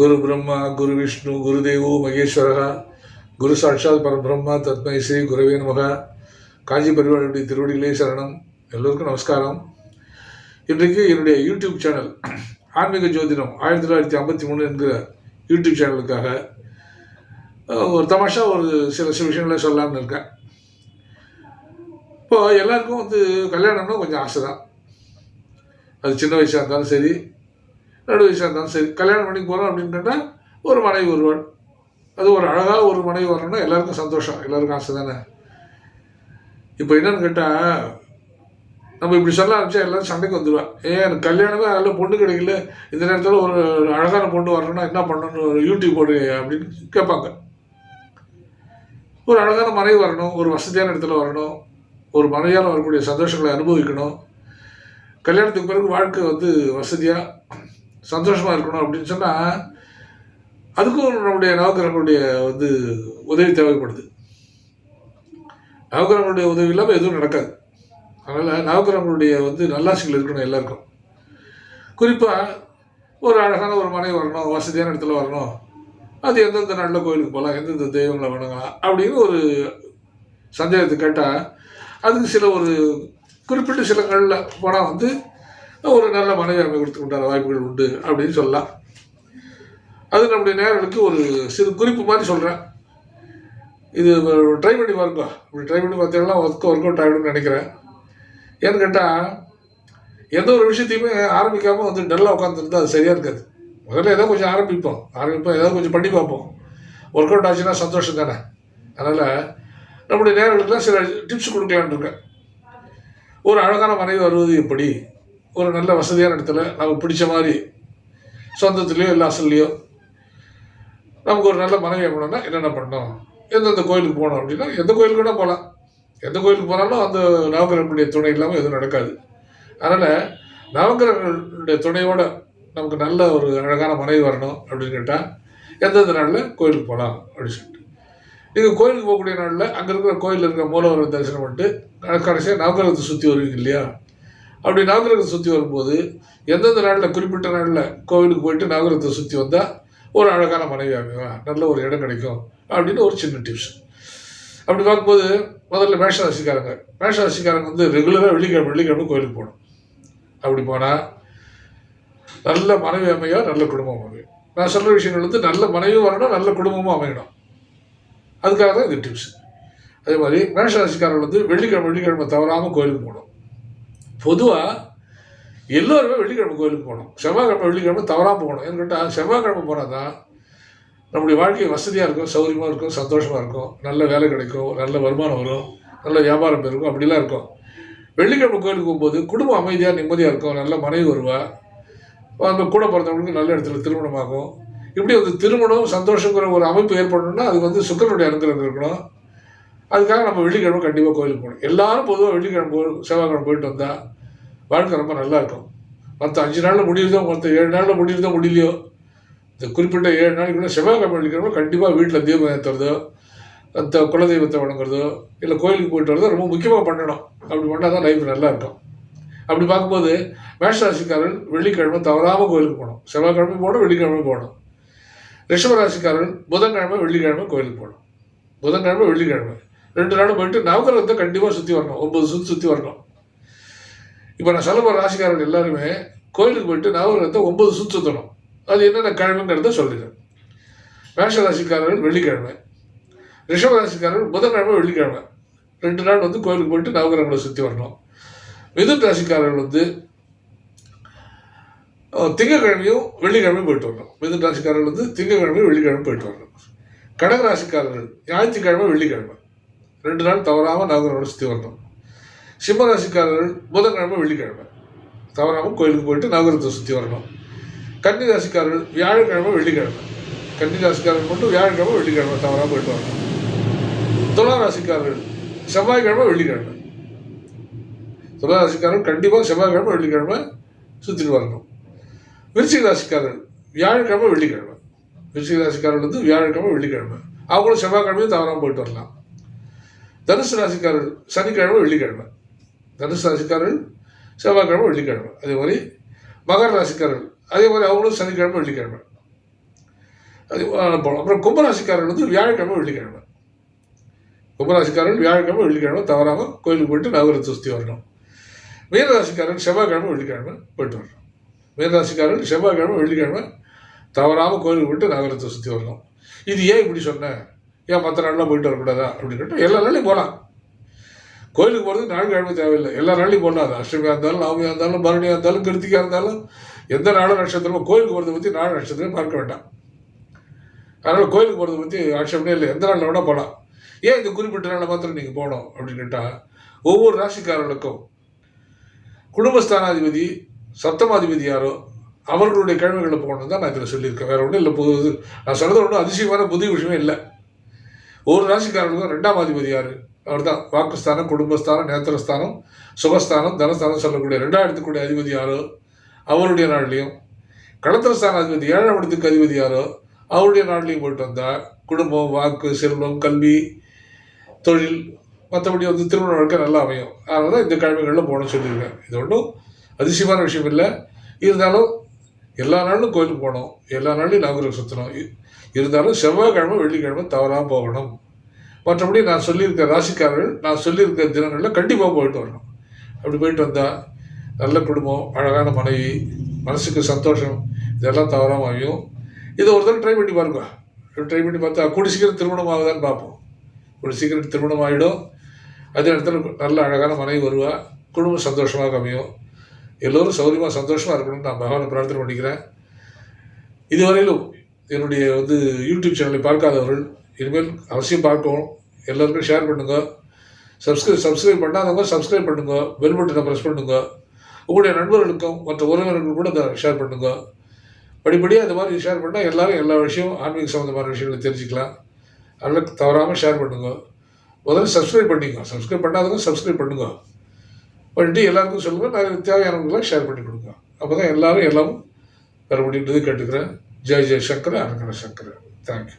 குரு பிரம்மா குரு விஷ்ணு குரு தேவோ மகேஸ்வரகா குரு சாட்சாத் பரபிரம்மா தத்மை ஸ்ரீ குருவே நமக. காஞ்சி பரிவாளுடைய திருவடிகளே சரணம். எல்லோருக்கும் நமஸ்காரம். இன்றைக்கு என்னுடைய யூடியூப் சேனல் ஆன்மீக ஜோதிடம் ஆயிரத்தி தொள்ளாயிரத்தி ஐம்பத்தி மூணு என்கிற யூடியூப் சேனலுக்காக ஒரு தமாஷா ஒரு சில சில விஷயங்களை சொல்லலாம்னு இருக்கேன். இப்போ எல்லாருக்கும் வந்து கல்யாணம்னா கொஞ்சம் ஆசை தான் அது சின்ன வயசாக இருந்தாலும் சரி நடு வயசாக இருந்தாலும் சரி கல்யாணம் பண்ணி போகிறோம் அப்படின்னு கேட்டால் ஒரு மனைவி வருவாள் அது ஒரு அழகாக ஒரு மனைவி வரணும்னா எல்லாருக்கும் சந்தோஷம் எல்லாருக்கும் ஆசை தானே? இப்போ என்னன்னு கேட்டால் நம்ம இப்படி சொல்ல ஆரம்பிச்சா எல்லாரும் சண்டைக்கு வந்துடுவேன் ஏன் எனக்கு கல்யாணமே அதில் பொண்ணு கிடைக்கல இந்த நேரத்தில் ஒரு அழகான பொண்ணு வரணும்னா என்ன பண்ணணும்னு ஒரு யூடியூப் போடு அப்படின்னு கேட்பாங்க. ஒரு அழகான மனைவி வரணும் ஒரு வசதியான இடத்துல வரணும் ஒரு மனைவியால் வரக்கூடிய சந்தோஷங்களை அனுபவிக்கணும். கல்யாணத்துக்கு பிறகு வாழ்க்கை வந்து வசதியாக சந்தோஷமாக இருக்கணும் அப்படின்னு சொன்னால் அதுக்கும் நம்முடைய நவக்கிரகங்களுடைய வந்து உதவி தேவைப்படுது. நவக்கிரகங்களுடைய உதவி இல்லாமல் எதுவும் நடக்காது. அதனால் நவக்கிரகங்களுடைய வந்து நல்லாசிகள் இருக்கணும் எல்லாருக்கும். குறிப்பாக ஒரு அழகான ஒரு மனைவி வரணும் வசதியான இடத்துல வரணும். அது எந்தெந்த நல்ல கோயிலுக்கு போகலாம் எந்தெந்த தெய்வங்களை வணங்கலாம் அப்படின்னு ஒரு சந்தேகத்தை கேட்டால் அதுக்கு சில ஒரு குறிப்பிட்ட சில நாளில் போனால் வந்து ஒரு நல்ல மனைவி அமைக்கிறதுக்கு உண்டான வாய்ப்புகள் உண்டு அப்படின்னு சொல்லலாம். அது நம்முடைய நேரங்களுக்கு ஒரு சிறு குறிப்பு மாதிரி சொல்கிறேன் இது ட்ரை பண்ணி பாருங்க. இப்படி ட்ரை பண்ணி பார்த்தீங்கன்னா ஒர்க் ஒர்க் அவுட் ஆகிடும்னு நினைக்கிறேன். ஏன்னு கேட்டால் எந்த ஒரு விஷயத்தையுமே ஆரம்பிக்காமல் வந்து நல்லா உட்காந்துருந்தா அது சரியாக இருக்காது. முதல்ல ஏதோ கொஞ்சம் ஆரம்பிப்போம். ஆரம்பிப்போம் ஏதோ கொஞ்சம் பண்ணி பார்ப்போம். ஒர்க் அவுட் ஆச்சுன்னா சந்தோஷம் தானே. அதனால் நம்முடைய நேர்களுக்கெல்லாம் சில டிப்ஸ் கொடுக்கலான்னு இருக்கேன். ஒரு அழகான மனைவி வருவது எப்படி? ஒரு நல்ல வசதியான இடத்துல நமக்கு பிடிச்ச மாதிரி சொந்தத்துலேயோ இல்லை அசல்லையோ நமக்கு ஒரு நல்ல மனைவி அமையணும்னா என்னென்ன பண்ணோம் எந்தெந்த கோயிலுக்கு போனோம் அப்படின்னா எந்த கோயிலுக்கு கூட போகலாம். எந்த கோயிலுக்கு போனாலும் அந்த நவகிரகனுடைய துணை இல்லாமல் எதுவும் நடக்காது. அதனால் நவகிரகனுடைய துணையோட நமக்கு நல்ல ஒரு அழகான மனைவி வரணும் அப்படின்னு கேட்டால் எந்தெந்த நாளில் கோயிலுக்கு போகலாம் அப்படின்னு சொல்லிட்டு. நீங்கள் கோயிலுக்கு போகக்கூடிய நாளில் அங்கே இருக்கிற கோயிலில் இருக்கிற மூலவரை தரிசனம் பண்ணிட்டு கடைசியாக நவகிரகத்தை சுற்றி வருவீங்க இல்லையா? அப்படி நாகரகத்தை சுற்றி வரும்போது எந்தெந்த நாளில் குறிப்பிட்ட நாளில் கோவிலுக்கு போயிட்டு நாகரகத்தை சுற்றி வந்தால் ஒரு அழகான மனைவி அமைவா நல்ல ஒரு இடம் கிடைக்கும் அப்படின்னு ஒரு சின்ன டிப்ஸ் அப்படி பார்க்கும்போது முதல்ல மேஷராசிக்காரங்க. மேஷராசிக்காரங்க வந்து ரெகுலராக வெள்ளிக்கிழமை வெள்ளிக்கிழமை கோயிலுக்கு போகணும். அப்படி போனால் நல்ல மனைவி அமையா நல்ல குடும்பம் அமையும். நான் சொல்கிற விஷயங்கள் வந்து நல்ல மனைவியும் வரணும் நல்ல குடும்பமும் அமையணும். அதுக்காக தான் இந்த டிப்ஸ் அதே மாதிரி மேஷராசிக்காரர்கள் வந்து வெள்ளிக்கிழமை வெள்ளிக்கிழமை தவறாமல் கோயிலுக்கு போகணும். பொதுவாக எல்லோருமே வெள்ளிக்கிழமை கோயிலுக்கு போகணும். செவ்வாய்க்கிழமை வெள்ளிக்கிழமை தவறாமல் போகணும். ஏன்னு கேட்டால் செவ்வாய்க்கிழமை போனால் தான் நம்முடைய வாழ்க்கை வசதியாக இருக்கும் சௌகரியமாக இருக்கும் சந்தோஷமாக இருக்கும் நல்ல வேலை கிடைக்கும் நல்ல வருமானம் வரும் நல்ல வியாபாரம் பெருக்கும் அப்படிலாம் இருக்கும். வெள்ளிக்கிழமை கோயிலுக்கு போகும்போது குடும்பம் அமைதியாக நிம்மதியாக இருக்கும் நல்ல மனைவி வருவா. அந்த கூட பிறந்தவங்களுக்கு நல்ல இடத்துல திருமணமாகும். இப்படி வந்து திருமணம் சந்தோஷங்கிற ஒரு அமைப்பு ஏற்படணும்னா அது வந்து சுக்கரனுடைய அனுகிரகம் இருக்கணும். அதுக்காக நம்ம வெள்ளிக்கிழமை கண்டிப்பாக கோயிலுக்கு போகணும். எல்லாரும் பொதுவாக வெள்ளிக்கிழமை கோயில் செவ்வாய்க்கிழமை போயிட்டு வந்தால் வாழ்க்கை ரொம்ப நல்லா இருக்கும். மற்ற அஞ்சு நாளில் முடியுதோ மற்ற ஏழு நாளில் முடியுதோ முடியலையோ இந்த குறிப்பிட்ட ஏழு நாளைக்கு செவ்வாய்க்கிழமை வெள்ளிக்கிழமை கண்டிப்பாக வீட்டில் தீபம் ஏற்றுறதோ அந்த குலதெய்வத்தை வணங்குறதோ இல்லை கோயிலுக்கு போயிட்டு வரதோ ரொம்ப முக்கியமாக பண்ணணும். அப்படி பண்ணால் தான் லைஃப் நல்லா இருக்கும். அப்படி பார்க்கும்போது மேஷராசிக்காரன் வெள்ளிக்கிழமை தவறாமல் கோயிலுக்கு போகணும். செவ்வாய்க்கிழமை போகணும் வெள்ளிக்கிழமை போகணும். ரிஷபராசிக்காரன் புதன்கிழமை வெள்ளிக்கிழமை கோயிலுக்கு போகணும். புதன்கிழமை வெள்ளிக்கிழமை. ரெண்டு நாளும் போயிட்டு நவகிரகத்தை கண்டிப்பாக சுற்றி வரணும். ஒன்பது சுற்றி சுற்றி வரணும். இப்போ நான் சொல்ல போகிற ராசிக்காரர்கள் எல்லாருமே கோயிலுக்கு போயிட்டு நவகிரகத்தை ஒன்பது சுற்றி சுற்றணும் அது என்னென்ன கிழமைங்கிறத சொல்லிடுறேன் மேஷ ராசிக்காரர்கள் வெள்ளிக்கிழமை. ரிஷப ராசிக்காரர்கள் புதன்கிழமை வெள்ளிக்கிழமை. ரெண்டு நாள் வந்து கோயிலுக்கு போயிட்டு நவகிரகங்களை சுற்றி வரணும். மிதுன் ராசிக்காரர்கள் வந்து திங்கக்கிழமையும் வெள்ளிக்கிழமையும் போயிட்டு வரணும். மிதுன் ராசிக்காரர்கள் வந்து திங்கக்கிழமையும் வெள்ளிக்கிழமை போயிட்டு வரணும். கடகராசிக்காரர்கள் ஞாயிற்றுக்கிழமை வெள்ளிக்கிழமை. ரெண்டு நாள் தவறாமல் நவகிரகங்களை சுற்றி வரணும் சிம்ம ராசிக்காரர்கள் புதன்கிழமை வெள்ளிக்கிழமை. தவறாமல் கோயிலுக்கு போயிட்டு நவகிரகத்தை சுற்றி வரணும். கன்னிராசிக்காரர்கள் வியாழக்கிழமை வெள்ளிக்கிழமை. கன்னிராசிக்காரர்கள் மட்டும் வியாழக்கிழமை வெள்ளிக்கிழமை தவறாக போயிட்டு வரணும். துலா ராசிக்காரர்கள் செவ்வாய்க்கிழமை வெள்ளிக்கிழமை. துலா ராசிக்காரர்கள் கண்டிப்பாக செவ்வாய்க்கிழமை வெள்ளிக்கிழமை சுற்றிட்டு வரணும். விருச்சிக ராசிக்காரர்கள் வியாழக்கிழமை வெள்ளிக்கிழமை. விருச்சிக ராசிக்காரர்கள் வந்து வியாழக்கிழமை வெள்ளிக்கிழமை. அவங்களும் செவ்வாய்க்கிழமையும் தவறாமல் போயிட்டு வரலாம். தனுசு ராசிக்காரர்கள் சனிக்கிழமை வெள்ளிக்கிழமை. தனுசு ராசிக்காரர்கள் செவ்வாய்க்கிழமை வெள்ளிக்கிழமை. அதே மாதிரி மகர ராசிக்காரர்கள் அதே மாதிரி அவங்களும் சனிக்கிழமை வெள்ளிக்கிழமை. அது போகலாம் அப்புறம் கும்பராசிக்காரர்கள் வந்து வியாழக்கிழமை வெள்ளிக்கிழமை. கும்பராசிக்காரர்கள் வியாழக்கிழமை வெள்ளிக்கிழமை தவறாமல் கோயிலுக்கு போயிட்டு நகரத்தை சுற்றி வரணும். மீனராசிக்காரர்கள் செவ்வாய்க்கிழமை வெள்ளிக்கிழமை போயிட்டு வரணும். மீனராசிக்காரர்கள் செவ்வாய்க்கிழமை வெள்ளிக்கிழமை தவறாமல் கோயிலுக்கு போயிட்டு நகரத்தை சுற்றி வரணும். இது ஏன் இப்படி சொன்னேன்? ஏன் மற்ற நாள்லாம் போயிட்டு வரக்கூடாதா? அப்படின்னு கேட்டால் எல்லா நாளையும் போகலாம் கோயிலுக்கு போகிறதுக்கு நாள் கிழமை தேவையில்லை. எல்லா நாளையும் போடலாம் அது அஷ்டமியாக இருந்தாலும் நவமியாக இருந்தாலும் பரணியாக இருந்தாலும் கிருத்திக்காக இருந்தாலும் எந்த நாளும் நட்சத்திரமோ கோயிலுக்கு போகிறத பற்றி நாள் நட்சத்திரம் பார்க்க வேண்டாம். அதனால் கோயிலுக்கு போகிறத பற்றி ஆட்சேபனே இல்லை. எந்த நாளில் வேணால் போகலாம் ஏன் இந்த குறிப்பிட்ட நாளில் மாத்திரம் நீங்கள் போகணும்? அப்படின்னு கேட்டால் ஒவ்வொரு ராசிக்காரர்களுக்கும் குடும்பஸ்தானாதிபதி சப்தமாதிபதி யாரோ அவர்களுடைய கிழமைகளில் போகணும் தான் நான் இதில் சொல்லியிருக்கேன். வேறு ஒன்றும் இல்லை. புது நான் சொல்கிறது ஒன்றும் அதிசயமான புதிய விஷயமே இல்லை. ஒரு ராசிக்காரர்களுக்கும் ரெண்டாம் அதிபதி யார்? அவர் தான் வாக்குஸ்தானம் குடும்பஸ்தானம் நேத்திரஸ்தானம் சுகஸ்தானம் தனஸ்தானம் சொல்லக்கூடிய ரெண்டாம் இடத்துக்குடைய அதிபதி யாரோ? அவருடைய நாள்லையும். களத்திரஸ்தான அதிபதி ஏழாம் இடத்துக்கு அதிபதி யாரோ? அவருடைய நாள்லையும் போயிட்டு வந்தால் குடும்பம் வாக்கு செல்வம் கல்வி தொழில் மற்றபடி வந்து திருமண வாழ்க்கை நல்லா அமையும். அதனால தான் இந்த கிழமைகளில் போகணும்னு சொல்லியிருக்கேன் இது ஒன்றும் அதிசயமான விஷயம் இல்லை. இருந்தாலும் எல்லா நாளும் கோயிலுக்கு போகணும். எல்லா நாளும் நவகிரகம் சுற்றணும் இருந்தாலும் செவ்வாய்க்கிழமை வெள்ளிக்கிழமை தவறாமல் போகணும். மற்றபடி நான் சொல்லியிருக்க ராசிக்காரர்கள் நான் சொல்லியிருக்க தினங்களில் கண்டிப்பாக போயிட்டு வரணும். அப்படி போயிட்டு வந்தால் நல்ல குடும்பம் அழகான மனைவி மனசுக்கு சந்தோஷம் இதெல்லாம் தவறாமல் அமையும். இதை ஒரு தடவை ட்ரை பண்ணி பாருங்க. ட்ரை பண்ணி பார்த்தா கூடி சீக்கிரம் திருமணம் ஆகுதான்னு பார்ப்போம். கூடி சீக்கிரம் திருமணம் ஆகிடும் அதே இடத்துல நல்ல அழகான மனைவி வருவா. குடும்பம் சந்தோஷமாக அமையும். எல்லோரும் சௌரியமாக சந்தோஷமாக இருக்கணும்னு நான் பகவானை பிரார்த்தனை பண்ணிக்கிறேன். இதுவரையிலும் என்னுடைய வந்து யூடியூப் சேனலை பார்க்காதவர்கள் இனிமேல் அவசியம் பார்க்கவும். எல்லாருக்கும் ஷேர் பண்ணுங்க. சப்ஸ்கிரைப் சப்ஸ்கிரைப் பண்ணாதவங்க சப்ஸ்கிரைப் பண்ணுங்க. பெல் பட்டனை ப்ரெஸ் பண்ணுங்க. உங்களுடைய நண்பர்களுக்கும் மற்ற உறவினர்களுக்கும் கூட இதை ஷேர் பண்ணுங்க. படிப்படியாக அந்த மாதிரி ஷேர் பண்ணால் எல்லாரும் எல்லா விஷயம் ஆன்மீக சம்மந்தமான விஷயங்களை தெரிஞ்சுக்கலாம். அதனால் தவறாமல் ஷேர் பண்ணுங்க. முதல்ல சப்ஸ்கிரைப் பண்ணிக்கோ சப்ஸ்கிரைப் பண்ணாதவங்க சப்ஸ்கிரைப் பண்ணுங்க. பண்ணிட்டு எல்லாருக்கும் சொல்லுங்கள் நான் தேவையானவங்களாம் ஷேர் பண்ணி கொடுங்க அப்போ தான் எல்லாரும் எல்லாமும் பெற முடியுன்றது கேட்டுக்கிறேன். ஜெய் ஜெய் சங்கர் அரங்கர சங்கர். Thank you